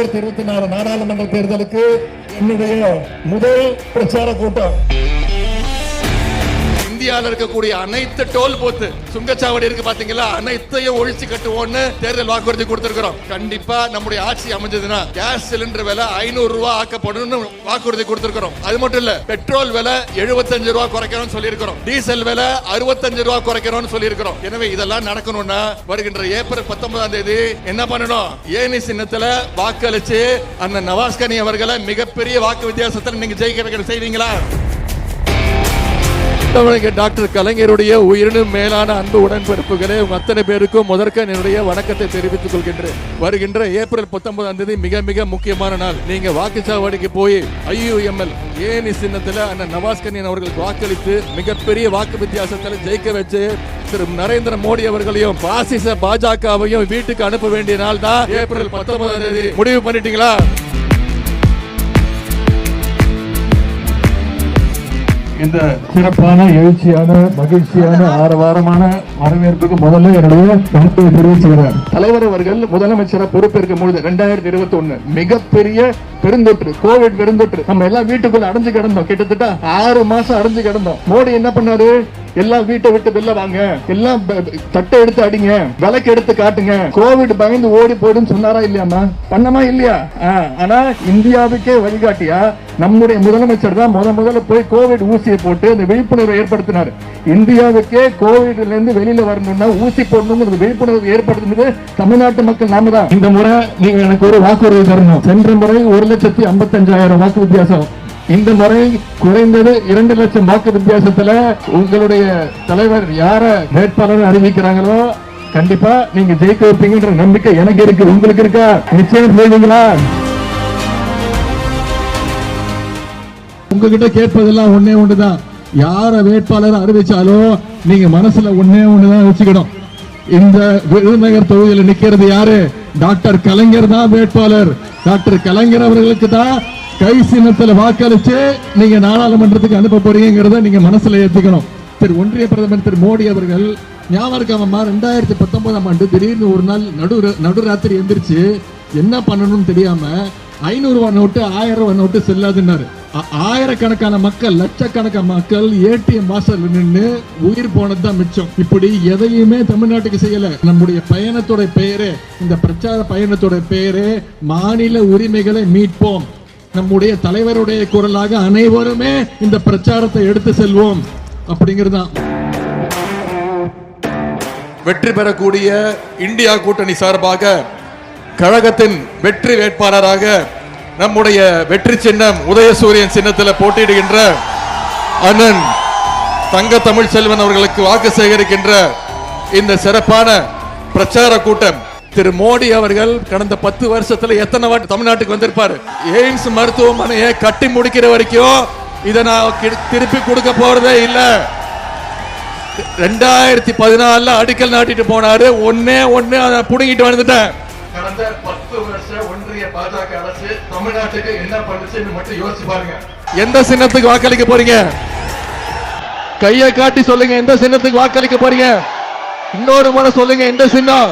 இரண்டாயிரத்தி இருபத்தி நாலு நாடாளுமன்ற தேர்தலுக்கு என்னுடைய முதல் பிரச்சார கூட்டம். இந்தியாவில் இருக்கக்கூடிய அனைத்து டோல் போத்து சுங்கச்சாவடி இருக்கு பாத்தீங்களா? அனைத்தையும் ஒழிச்சு கட்டுவோம்னு தேர்தல் வாக்குறுதி கொடுத்திருக்கிறோம். கண்டிப்பா நம்முடைய ஆட்சி அமைஞ்சதுன்னா கேஸ் சிலிண்டர் விலை ஐநூறு ரூபாய் ஆக்கப்படும் வாக்குறுதி கொடுத்திருக்கிறோம். அது மட்டும் இல்ல பெட்ரோல் விலை 75 ரூபாய் குறைக்கணும்னு சொல்லியிருக்கிறோம். டீசல் விலை 65 ரூபாய் குறைக்கணும்னு சொல்லியிருக்கிறோம். எனவே இதெல்லாம் நடக்கணும்னா வருகின்ற ஏப்ரல் பத்தொன்பதாம் தேதி என்ன பண்ணணும்? ஏனி சின்னத்துல வாக்களிச்சு அந்த நவாஸ்கனி அவர்களை மிகப்பெரிய வாக்கு வித்தியாசத்தில் நீங்க ஜெயிக்க செய்வீங்களா? தமிழக டாக்டர் கலைஞருடைய உயிரினும் மேலான அன்பு உடன்பிறப்புகளே அத்தனை பேருக்கும் முதற்க என்னுடைய வணக்கத்தை தெரிவித்துக் கொள்கின்றேன். வருகின்ற ஏப்ரல் பத்தொன்பதாம் தேதி மிக மிக முக்கியமான நாள். நீங்க வாக்குச்சாவடிக்கு போய் ஐயுஎம்எல் ஏனி சின்னத்துல அண்ணன் நவாஸ்கனியன் அவர்களுக்கு வாக்களித்து மிகப்பெரிய வாக்கு வித்தியாசத்தில் ஜெயிக்க வச்சு திரு நரேந்திர மோடி அவர்களையும் பாசிச பாஜகவையும் வீட்டுக்கு அனுப்ப வேண்டிய நாள் தான் ஏப்ரல் பத்தொன்பதாம் தேதி. முடிவு பண்ணிட்டீங்களா? இந்த சிறப்பான எழுச்சியான மகிழ்ச்சியான ஆரவாரமான வரவேற்புக்கு முதல்ல என்னுடைய கருத்தை தெரிவிச்சுக்கிறேன். தலைவர் அவர்கள் முதலமைச்சரா பொறுப்பேற்கும் பொழுது ரெண்டாயிரத்தி இருபத்தி ஒண்ணு மிகப்பெரிய பெருந்தொற்று கோவிட் பெருந்தொற்று. நம்ம எல்லாம் வீட்டுக்குள்ள அடைஞ்சு கிடந்தோம். கிட்டத்தட்ட ஆறு மாசம் அடைஞ்சு கிடந்தோம். மோடி என்ன பண்ணாரு? எல்லாம் வீட்டை விட்டு வெளில வாங்க. எல்லாம் தட்டை எடுத்து அடிங்க. விளக்கு எடுத்து காட்டுங்க. கோவிட் பயந்து ஓடி போயிடும் சொன்னாரா இல்லையாமா பண்ணமா இல்லையா? ஆ, ஆனா இந்தியாவுக்கே வழிகாட்டியா நம்முடைய முதலமைச்சர் தான் முத முதல்ல போய் கோவிட் ஊசியை போட்டு அந்த விழிப்புணர்வை ஏற்படுத்தினார். இந்தியாவுக்கே கோவிட்ல இருந்து வெளியில வரணும்னா ஊசி போடணுங்கிற விழிப்புணர்வு ஏற்படுத்தினது தமிழ்நாட்டு மக்கள் நாம தான். இந்த முறை நீங்க எனக்கு ஒரு வாக்குறுதி தரணும். சென்ற முறை ஒரு லட்சத்தி ஐம்பத்தஞ்சாயிரம் வாக்கு வித்தியாசம். இந்த முறை குறைந்தது இரண்டு லட்சம் வாக்கு வித்தியாசத்துல உங்களுடைய தலைவர் யார வேட்பாளர் அறிவிக்கிறாங்களோ கண்டிப்பா நீங்க ஜெயிக்க வைப்பீங்கன்ற நம்பிக்கை எனக்கு இருக்கு. உங்களுக்கு இருக்கா? நிச்சயம் செய்வீங்களா? உங்ககிட்ட கேட்பதெல்லாம் ஒன்னே ஒண்ணுதான். யார வேட்பாளர் அறிவிச்சாலும் நீங்க மனசுல ஒன்னே ஒண்ணுதான் வச்சுக்கணும். இந்த விருதுநகர் தொகுதியில் நிக்கிறது யாரு? டாக்டர் கலைஞர் தான் வேட்பாளர். டாக்டர் கலைஞர் அவர்களுக்கு தான் கை சின்னத்தில் வாக்களிச்சு நீங்க நாடாளுமன்றத்துக்கு அனுப்ப போறீங்கிறத நீங்க மனசுல ஏத்துக்கணும். திரு ஒன்றிய பிரதமர் திரு மோடி அவர்கள் ஞாபகம் இருக்காமம்மா ரெண்டாயிரத்தி பத்தொன்பதாம் ஆண்டு திடீர்னு ஒரு நாள் நடு நடுராத்திரி எந்திரிச்சு என்ன பண்ணணும்னு தெரியாம ஐநூறு நோட்டு ஆயிரம் ரூபாய் நோட்டு செல்லாதுன்னாரு. ஆயிரக்கணக்கான மக்கள் லட்சக்கணக்கான மக்கள் ஏடிஎம் வாசல் நின்று உயிர் போனது தான் மிச்சம். இப்படி எதையுமே தமிழ்நாட்டுக்கு செய்யல. நம்முடைய பயணத்தோட பெயரே இந்த பிரச்சார பயணத்தோட பெயரே மாநில உரிமைகளை மீட்போம். நம்முடைய தலைவருடைய குரலாக அனைவருமே இந்த பிரச்சாரத்தை எடுத்து செல்வோம். அப்படிங்கிறது தான் வெற்றி பெறக்கூடிய இந்தியா கூட்டணி சார்பாக கழகத்தின் வெற்றி வேட்பாளராக நம்முடைய வெற்றி சின்னம் உதயசூரியன் சின்னத்தில் போட்டியிடுகின்ற அண்ணன் தங்க தமிழ் செல்வன் அவர்களுக்கு வாக்கு சேகரிக்கின்ற இந்த சிறப்பான பிரச்சார கூட்டம். திரு மோடி அவர்கள் கடந்த பத்து வருஷத்துல எத்தனை வாட்டி தமிழ்நாட்டுக்கு வந்திருப்பாரு? எய்ம்ஸ் மருத்துவமனையை கட்டி முடிக்கிற வரைக்கும் இதை நான் திருப்பி கொடுக்க போறதே இல்லை. ரெண்டாயிரத்தி பதினாலில் அடிக்கல் நாட்டிட்டு போனாரு. ஒன்னே ஒன்னு அதை புடுங்கிட்டு வந்துட்டேன். கடந்த பத்து வருஷ ஒன்றிய பாஜக அரசு தமிழ்நாட்டுக்கு என்ன பண்ணுச்சுன்னு மட்டும் யோசிச்சு பாருங்க. எந்த சின்னத்துக்கு வாக்களிக்க போறீங்க? கையை காட்டி சொல்லுங்க எந்த சின்னத்துக்கு வாக்களிக்க போறீங்க? இன்னொரு முறை சொல்லுங்க எந்த சின்னம்?